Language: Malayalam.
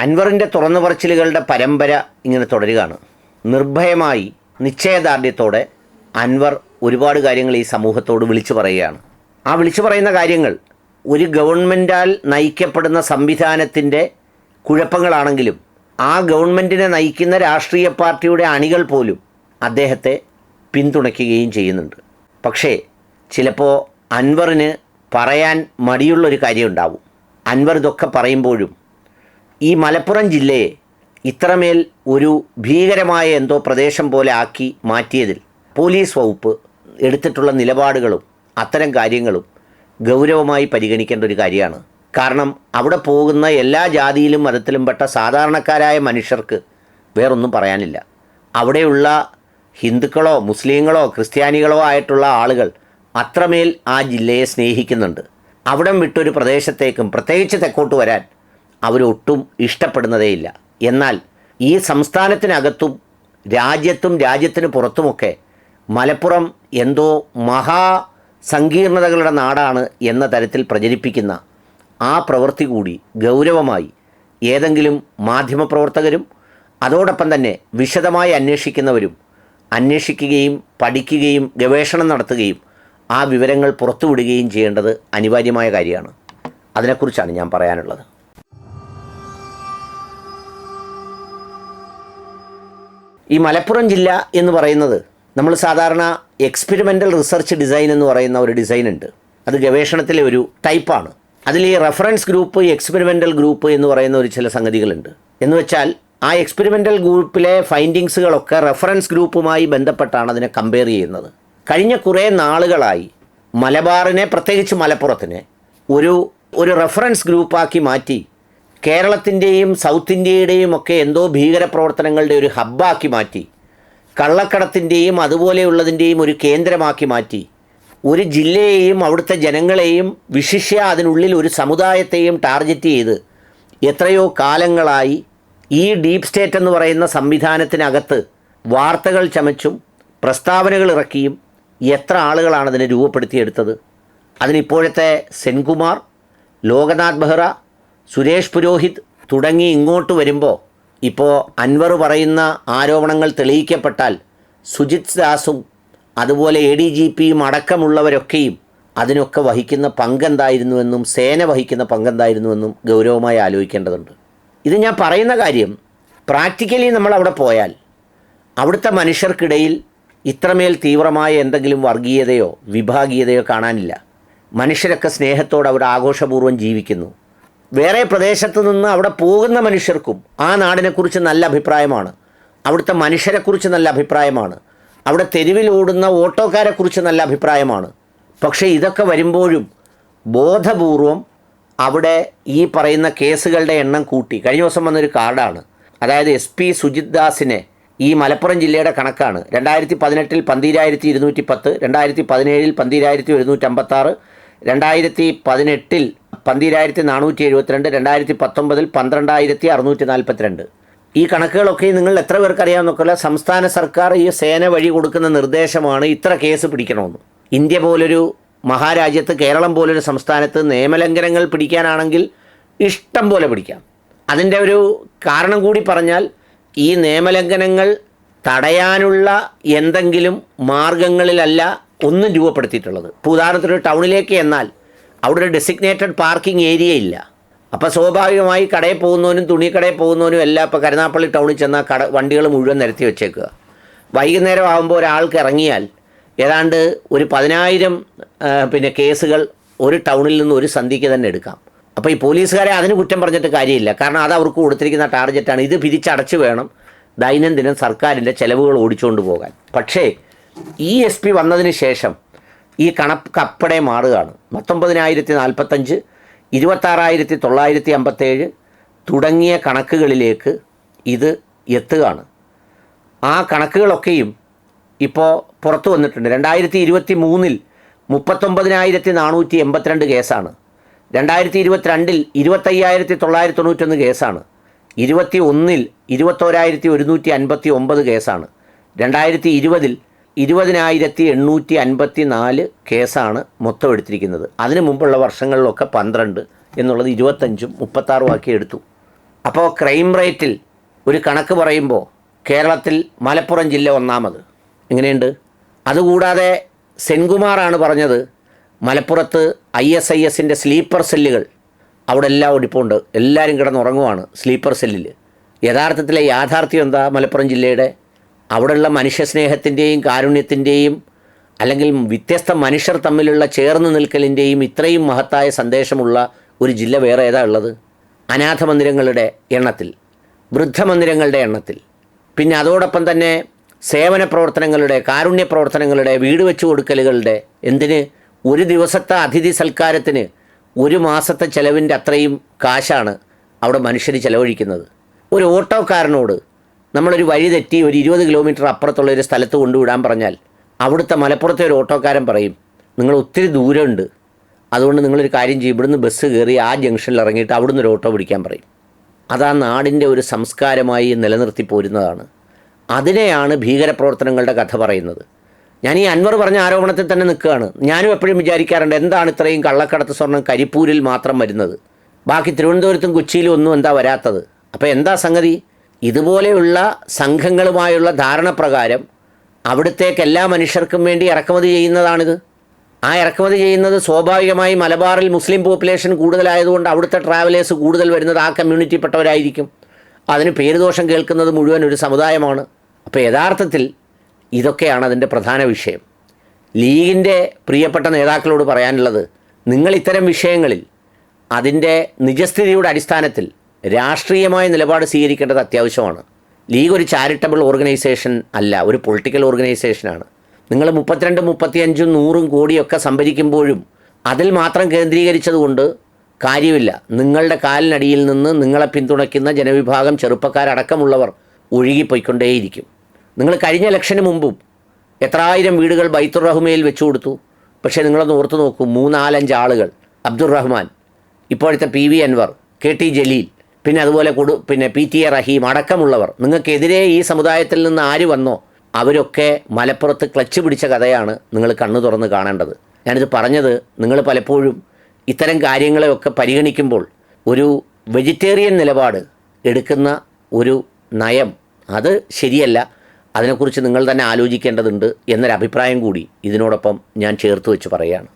അൻവറിന്റെ തുറന്നു പറച്ചിലുകളുടെ പരമ്പര ഇങ്ങനെ തുടരുകയാണ്. നിർഭയമായി നിശ്ചയദാർഢ്യത്തോടെ അൻവർ ഒരുപാട് കാര്യങ്ങൾ ഈ സമൂഹത്തോട് വിളിച്ചു പറയുകയാണ്. ആ വിളിച്ചു പറയുന്ന കാര്യങ്ങൾ ഒരു ഗവൺമെന്റാൽ നയിക്കപ്പെടുന്ന സംവിധാനത്തിന്റെ കുഴപ്പങ്ങളാണെങ്കിലും ആ ഗവൺമെന്റിനെ നയിക്കുന്ന രാഷ്ട്രീയ പാർട്ടിയുടെ അണികൾ പോലും അദ്ദേഹത്തെ പിന്തുണയ്ക്കുകയും ചെയ്യുന്നുണ്ട്. പക്ഷേ ചിലപ്പോൾ അൻവറിന് പറയാൻ മടിയുള്ളൊരു കാര്യമുണ്ടാവും. അൻവർ ഇതൊക്കെ പറയുമ്പോഴും ഈ മലപ്പുറം ജില്ലയെ ഇത്രമേൽ ഒരു ഭീകരമായ എന്തോ പ്രദേശം പോലെ ആക്കി മാറ്റിയതിൽ പോലീസ് വകുപ്പ് എടുത്തിട്ടുള്ള നിലപാടുകളും അത്തരം കാര്യങ്ങളും ഗൗരവമായി പരിഗണിക്കേണ്ട ഒരു കാര്യമാണ്. കാരണം അവിടെ പോകുന്ന എല്ലാ ജാതിയിലും മതത്തിലും പെട്ട സാധാരണക്കാരായ മനുഷ്യർക്ക് വേറൊന്നും പറയാനില്ല. അവിടെയുള്ള ഹിന്ദുക്കളോ മുസ്ലിങ്ങളോ ക്രിസ്ത്യാനികളോ ആയിട്ടുള്ള ആളുകൾ അത്രമേൽ ആ ജില്ലയെ സ്നേഹിക്കുന്നുണ്ട്. അവിടം വിട്ടൊരു പ്രദേശത്തേക്കും പ്രത്യേകിച്ച് തെക്കോട്ട് വരാൻ അവരൊട്ടും ഇഷ്ടപ്പെടുന്നതേയില്ല. എന്നാൽ ഈ സംസ്ഥാനത്തിനകത്തും രാജ്യത്തും രാജ്യത്തിന് പുറത്തുമൊക്കെ മലപ്പുറം എന്തോ മഹാ സങ്കീർണതകളുടെ നാടാണ് എന്ന തരത്തിൽ പ്രചരിപ്പിക്കുന്ന ആ പ്രവൃത്തി കൂടി ഗൗരവമായി ഏതെങ്കിലും മാധ്യമപ്രവർത്തകരും അതോടൊപ്പം തന്നെ വിശദമായി അന്വേഷിക്കുന്നവരും അന്വേഷിക്കുകയും പഠിക്കുകയും ഗവേഷണം നടത്തുകയും ആ വിവരങ്ങൾ പുറത്തുവിടുകയും ചെയ്യേണ്ടത് അനിവാര്യമായ കാര്യമാണ്. അതിനെക്കുറിച്ചാണ് ഞാൻ പറയാനുള്ളത്. ഈ മലപ്പുറം ജില്ല എന്ന് പറയുന്നത് നമ്മൾ സാധാരണ എക്സ്പെരിമെന്റൽ റിസർച്ച് ഡിസൈൻ എന്ന് പറയുന്ന ഒരു ഡിസൈൻ ഉണ്ട്. അത് ഗവേഷണത്തിലെ ഒരു ടൈപ്പാണ് അതിൽ ഈ റെഫറൻസ് ഗ്രൂപ്പ് എക്സ്പെരിമെന്റൽ ഗ്രൂപ്പ് എന്ന് പറയുന്ന ഒരു ചില സംഗതികളുണ്ട്. എന്ന് വെച്ചാൽ ആ എക്സ്പെരിമെന്റൽ ഗ്രൂപ്പിലെ ഫൈൻഡിങ്സുകളൊക്കെ റെഫറൻസ് ഗ്രൂപ്പുമായി ബന്ധപ്പെട്ടാണ് അതിനെ കമ്പയർ ചെയ്യുന്നത്. കഴിഞ്ഞ കുറേ നാളുകളായി മലബാറിനെ പ്രത്യേകിച്ച് മലപ്പുറത്തിനെ ഒരു ഒരു റെഫറൻസ് ഗ്രൂപ്പാക്കി മാറ്റി കേരളത്തിന്റെയും സൗത്ത് ഇന്ത്യയുടെയും ഒക്കെ എന്തോ ഭീകര പ്രവർത്തനങ്ങളുടെ ഒരു ഹബ്ബാക്കി മാറ്റി. കള്ളക്കടത്തിന്റെയും അതുപോലെയുള്ളതിന്റെയും ഒരു കേന്ദ്രമാക്കി മാറ്റി. ഒരു ജില്ലയെയും അവിടുത്തെ ജനങ്ങളെയും വിശിഷ്യ അതിനുള്ളിൽ ഒരു സമുദായത്തെയും ടാർഗറ്റ് ചെയ്ത് എത്രയോ കാലങ്ങളായി ഈ ഡീപ് സ്റ്റേറ്റ് എന്ന് പറയുന്ന സംവിധാനത്തിനകത്ത് വാർത്തകൾ ചമച്ചും പ്രസ്താവനകൾ ഇറക്കിയും എത്ര ആളുകളാണ് അതിനെ രൂപപ്പെടുത്തിയെടുത്തത്. അതിനിപ്പോഴത്തെ സെൻകുമാർ ലോകനാഥ് ബെഹ്റ സുരേഷ് പുരോഹിത് തുടങ്ങി ഇങ്ങോട്ട് വരുമ്പോൾ ഇപ്പോൾ അൻവർ പറയുന്ന ആരോപണങ്ങൾ തെളിയിക്കപ്പെട്ടാൽ സുജിത് ദാസും അതുപോലെ എ ഡി ജി പിയും അടക്കമുള്ളവരൊക്കെയും അതിനൊക്കെ വഹിക്കുന്ന പങ്കെന്തായിരുന്നുവെന്നും സേന വഹിക്കുന്ന പങ്കെന്തായിരുന്നുവെന്നും ഗൗരവമായി ആലോചിക്കേണ്ടതുണ്ട്. ഇത് ഞാൻ പറയുന്ന കാര്യം പ്രാക്ടിക്കലി നമ്മൾ അവിടെ പോയാൽ അവിടുത്തെ മനുഷ്യർക്കിടയിൽ ഇത്രമേൽ തീവ്രമായ എന്തെങ്കിലും വർഗീയതയോ വിഭാഗീയതയോ കാണാനില്ല. മനുഷ്യരൊക്കെ സ്നേഹത്തോടെ അവർ ആഘോഷപൂർവം ജീവിക്കുന്നു. വേറെ പ്രദേശത്ത് നിന്ന് അവിടെ പോകുന്ന മനുഷ്യർക്കും ആ നാടിനെക്കുറിച്ച് നല്ല അഭിപ്രായമാണ്. അവിടുത്തെ മനുഷ്യരെക്കുറിച്ച് നല്ല അഭിപ്രായമാണ്. അവിടെ തെരുവിൽ ഓടുന്ന ഓട്ടോക്കാരെക്കുറിച്ച് നല്ല അഭിപ്രായമാണ്. പക്ഷേ ഇതൊക്കെ വരുമ്പോഴും ബോധപൂർവം അവിടെ ഈ പറയുന്ന കേസുകളുടെ എണ്ണം കൂട്ടി. കഴിഞ്ഞ ദിവസം വന്നൊരു കാർഡാണ്. അതായത് എസ് പി സുജിത് ദാസിനെ ഈ മലപ്പുറം ജില്ലയുടെ കണക്കാണ്. രണ്ടായിരത്തി പതിനെട്ടിൽ പന്തിരായിരത്തി ഇരുന്നൂറ്റി പത്ത് രണ്ടായിരത്തി പതിനേഴിൽ പന്തിരായിരത്തി ഒരുന്നൂറ്റമ്പത്താറ് രണ്ടായിരത്തി പതിനെട്ടിൽ പന്തിരായിരത്തി നാനൂറ്റി എഴുപത്തിരണ്ട് രണ്ടായിരത്തി പത്തൊമ്പതിൽ പന്ത്രണ്ടായിരത്തി അറുന്നൂറ്റി നാൽപ്പത്തിരണ്ട്. ഈ കണക്കുകളൊക്കെ നിങ്ങൾ എത്ര പേർക്ക് അറിയാമെന്നൊക്കെയുള്ള സംസ്ഥാന സർക്കാർ ഈ സേന വഴി കൊടുക്കുന്ന നിർദ്ദേശമാണ് ഇത്ര കേസ് പിടിക്കണമെന്ന്. ഇന്ത്യ പോലൊരു മഹാരാജ്യത്ത് കേരളം പോലൊരു സംസ്ഥാനത്ത് നിയമലംഘനങ്ങൾ പിടിക്കാനാണെങ്കിൽ ഇഷ്ടം പോലെ പിടിക്കാം. അതിന്റെ ഒരു കാരണം കൂടി പറഞ്ഞാൽ ഈ നിയമലംഘനങ്ങൾ തടയാനുള്ള എന്തെങ്കിലും മാർഗങ്ങളിലല്ല ഒന്നും രൂപപ്പെടുത്തിയിട്ടുള്ളത്. ഇപ്പോൾ ഉദാഹരണത്തിന് ടൗണിലേക്ക് എന്നാൽ അവിടെ ഒരു ഡെസിഗ്നേറ്റഡ് പാർക്കിംഗ് ഏരിയ ഇല്ല. അപ്പോൾ സ്വാഭാവികമായി കടയിൽ പോകുന്നവനും തുണിക്കടയിൽ പോകുന്നവനും എല്ലാം ഇപ്പോൾ കരുനാപ്പള്ളി ടൗണിൽ ചെന്നാൽ കട വണ്ടികൾ മുഴുവൻ നിരത്തി വെച്ചേക്കുക. വൈകുന്നേരം ആകുമ്പോൾ ഒരാൾക്ക് ഇറങ്ങിയാൽ ഏതാണ്ട് ഒരു പതിനായിരം പിന്നെ കേസുകൾ ഒരു ടൗണിൽ നിന്ന് ഒരു സന്ധിക്ക് തന്നെ എടുക്കാം. അപ്പോൾ ഈ പോലീസുകാരെ അതിന് കുറ്റം പറഞ്ഞിട്ട് കാര്യമില്ല. കാരണം അത് അവർക്ക് കൊടുത്തിരിക്കുന്ന ടാർഗറ്റാണ് ഇത് പിരിച്ചടച്ചു വേണം ദൈനംദിനം സർക്കാരിന്റെ ചെലവുകൾ ഓടിച്ചുകൊണ്ട് പോകാൻ. പക്ഷേ ഈ എസ് പി വന്നതിന് ശേഷം ഈ കണക്ക് അപ്പടെ മാറുകയാണ്. പത്തൊമ്പതിനായിരത്തി നാൽപ്പത്തഞ്ച് ഇരുപത്താറായിരത്തി തൊള്ളായിരത്തി അമ്പത്തേഴ് തുടങ്ങിയ കണക്കുകളിലേക്ക് ഇത് എത്തുകയാണ്. ആ കണക്കുകളൊക്കെയും ഇപ്പോൾ പുറത്തു വന്നിട്ടുണ്ട്. രണ്ടായിരത്തി ഇരുപത്തി മൂന്നിൽ മുപ്പത്തൊമ്പതിനായിരത്തി നാനൂറ്റി എൺപത്തിരണ്ട് കേസാണ്. രണ്ടായിരത്തി ഇരുപത്തിരണ്ടിൽ ഇരുപത്തയ്യായിരത്തി തൊള്ളായിരത്തി തൊണ്ണൂറ്റൊന്ന് കേസാണ്. ഇരുപത്തി ഒന്നിൽ ഇരുപത്തോരായിരത്തി ഒരുന്നൂറ്റി അൻപത്തി ഒമ്പത് കേസാണ്. രണ്ടായിരത്തി ഇരുപതിൽ ഇരുപതിനായിരത്തി എണ്ണൂറ്റി അൻപത്തി നാല് കേസാണ് മൊത്തം എടുത്തിരിക്കുന്നത്. അതിനു മുമ്പുള്ള വർഷങ്ങളിലൊക്കെ പന്ത്രണ്ട് എന്നുള്ളത് ഇരുപത്തഞ്ചും മുപ്പത്താറും ആക്കി എടുത്തു. അപ്പോൾ ക്രൈം റേറ്റിൽ ഒരു കണക്ക് പറയുമ്പോൾ കേരളത്തിൽ മലപ്പുറം ജില്ല ഒന്നാമത്. എങ്ങനെയുണ്ട്? അതുകൂടാതെ സെൻകുമാറാണ് പറഞ്ഞത് മലപ്പുറത്ത് ഐ എസ് ഐ എസിന്റെ സ്ലീപ്പർ സെല്ലുകൾ അവിടെ എല്ലാം ഒടിപ്പുണ്ട് എല്ലാവരും കിടന്നുറങ്ങുവാണ് സ്ലീപ്പർ സെല്ലിൽ. യഥാർത്ഥത്തിലെ യാഥാർത്ഥ്യം എന്താ മലപ്പുറം ജില്ലയുടെ? അവിടെയുള്ള മനുഷ്യസ്നേഹത്തിന്റെയും കാരുണ്യത്തിന്റെയും അല്ലെങ്കിൽ വ്യത്യസ്ത മനുഷ്യർ തമ്മിലുള്ള ചേർന്ന് നിൽക്കലിന്റെയും ഇത്രയും മഹത്തായ സന്ദേശമുള്ള ഒരു ജില്ല വേറെ ഏതാ ഉള്ളത്? അനാഥ മന്ദിരങ്ങളുടെ എണ്ണത്തിൽ വൃദ്ധമന്ദിരങ്ങളുടെ എണ്ണത്തിൽ. പിന്നെ അതോടൊപ്പം തന്നെ സേവന പ്രവർത്തനങ്ങളുടെ കാരുണ്യ പ്രവർത്തനങ്ങളുടെ വീട് വെച്ചു കൊടുക്കലുകളുടെ എന്തിന്? ഒരു ദിവസത്തെ അതിഥി സൽക്കാരത്തിന് ഒരു മാസത്തെ ചെലവിന്റെ അത്രയും കാശാണ് അവിടെ മനുഷ്യർ ചിലവഴിക്കുന്നത്. ഒരു ഓട്ടോക്കാരനോട് നമ്മളൊരു വഴി തെറ്റി ഒരു ഇരുപത് കിലോമീറ്റർ അപ്പുറത്തുള്ള ഒരു സ്ഥലത്ത് കൊണ്ടുവിടാൻ പറഞ്ഞാൽ അവിടുത്തെ മലപ്പുറത്തെ ഒരു ഓട്ടോക്കാരൻ പറയും നിങ്ങൾ ഒത്തിരി ദൂരമുണ്ട്. അതുകൊണ്ട് നിങ്ങളൊരു കാര്യം ചെയ്യും. ഇവിടുന്ന് ബസ് കയറി ആ ജംഗ്ഷനിൽ ഇറങ്ങിയിട്ട് അവിടുന്ന് ഒരു ഓട്ടോ പിടിക്കാൻ പറയും. അത് ആ നാടിന്റെ ഒരു സംസ്കാരമായി നിലനിർത്തി പോരുന്നതാണ്. അതിനെയാണ് ഭീകരപ്രവർത്തനങ്ങളുടെ കഥ പറയുന്നത്. ഞാൻ ഈ അൻവർ പറഞ്ഞ ആരോപണത്തിൽ തന്നെ നിൽക്കുകയാണ്. ഞാനും എപ്പോഴും വിചാരിക്കാറുണ്ട് എന്താണ് ഇത്രയും കള്ളക്കടത്ത് സ്വർണം കരിപ്പൂരിൽ മാത്രം വരുന്നത്? ബാക്കി തിരുവനന്തപുരത്തും കൊച്ചിയിലും ഒന്നും എന്താ വരാത്തത്? അപ്പോൾ എന്താ സംഗതി? ഇതുപോലെയുള്ള സംഘങ്ങളുമായുള്ള ധാരണപ്രകാരം അവിടത്തേക്ക് എല്ലാ മനുഷ്യർക്കും വേണ്ടി ഇറക്കുമതി ചെയ്യുന്നതാണിത്. ആ ഇറക്കുമതി ചെയ്യുന്നത് സ്വാഭാവികമായി മലബാറിൽ മുസ്ലിം പോപ്പുലേഷൻ കൂടുതലായതുകൊണ്ട് അവിടുത്തെ ട്രാവലേഴ്സ് കൂടുതൽ വരുന്നത് ആ കമ്മ്യൂണിറ്റിപ്പെട്ടവരായിരിക്കും. അതിന് പേരുദോഷം കേൾക്കുന്നത് മുഴുവൻ ഒരു സമുദായമാണ്. അപ്പോൾ യഥാർത്ഥത്തിൽ ഇതൊക്കെയാണ് അതിന്റെ പ്രധാന വിഷയം. ലീഗിന്റെ പ്രിയപ്പെട്ട നേതാക്കളോട് പറയാനുള്ളത് നിങ്ങൾ ഇത്തരം വിഷയങ്ങളിൽ അതിന്റെ നിജസ്ഥിതിയുടെ അടിസ്ഥാനത്തിൽ രാഷ്ട്രീയമായ നിലപാട് സ്വീകരിക്കേണ്ടത് അത്യാവശ്യമാണ്. ലീഗ് ഒരു ചാരിറ്റബിൾ ഓർഗനൈസേഷൻ അല്ല ഒരു പൊളിറ്റിക്കൽ ഓർഗനൈസേഷനാണ് നിങ്ങൾ മുപ്പത്തിരണ്ട് മുപ്പത്തിയഞ്ചും നൂറും കോടിയൊക്കെ സംഭരിക്കുമ്പോഴും അതിൽ മാത്രം കേന്ദ്രീകരിച്ചതുകൊണ്ട് കാര്യമില്ല. നിങ്ങളുടെ കാലിനടിയിൽ നിന്ന് നിങ്ങളെ പിന്തുണയ്ക്കുന്ന ജനവിഭാഗം ചെറുപ്പക്കാരടക്കമുള്ളവർ ഒഴുകിപ്പോയിക്കൊണ്ടേയിരിക്കും. നിങ്ങൾ കഴിഞ്ഞ ഇലക്ഷന് മുമ്പും എത്രായിരം വീടുകൾ ബൈത്തുർ റഹ്മയിൽ വെച്ചു കൊടുത്തു. പക്ഷേ നിങ്ങളൊന്ന് ഓർത്തു നോക്കൂ മൂന്നാലഞ്ച് ആളുകൾ അബ്ദുർ റഹ്മാൻ ഇപ്പോഴത്തെ P V Anvar K T Jaleel പിന്നെ അതുപോലെ കൊടു പിന്നെ പി ടി എ റഹീം അടക്കമുള്ളവർ. നിങ്ങൾക്കെതിരെ ഈ സമുദായത്തിൽ നിന്ന് ആര് വന്നോ അവരൊക്കെ മലപ്പുറത്ത് ക്ലച്ച് പിടിച്ച കഥയാണ് നിങ്ങൾ കണ്ണു തുറന്ന് കാണേണ്ടത്. ഞാനിത് പറഞ്ഞത് നിങ്ങൾ പലപ്പോഴും ഇത്തരം കാര്യങ്ങളെയൊക്കെ പരിഗണിക്കുമ്പോൾ ഒരു വെജിറ്റേറിയൻ നിലപാട് എടുക്കുന്ന ഒരു നയം അത് ശരിയല്ല. അതിനെക്കുറിച്ച് നിങ്ങൾ തന്നെ ആലോചിക്കേണ്ടതുണ്ട് എന്നൊരഭിപ്രായം കൂടി ഇതിനോടൊപ്പം ഞാൻ ചേർത്ത് വെച്ച് പറയുകയാണ്.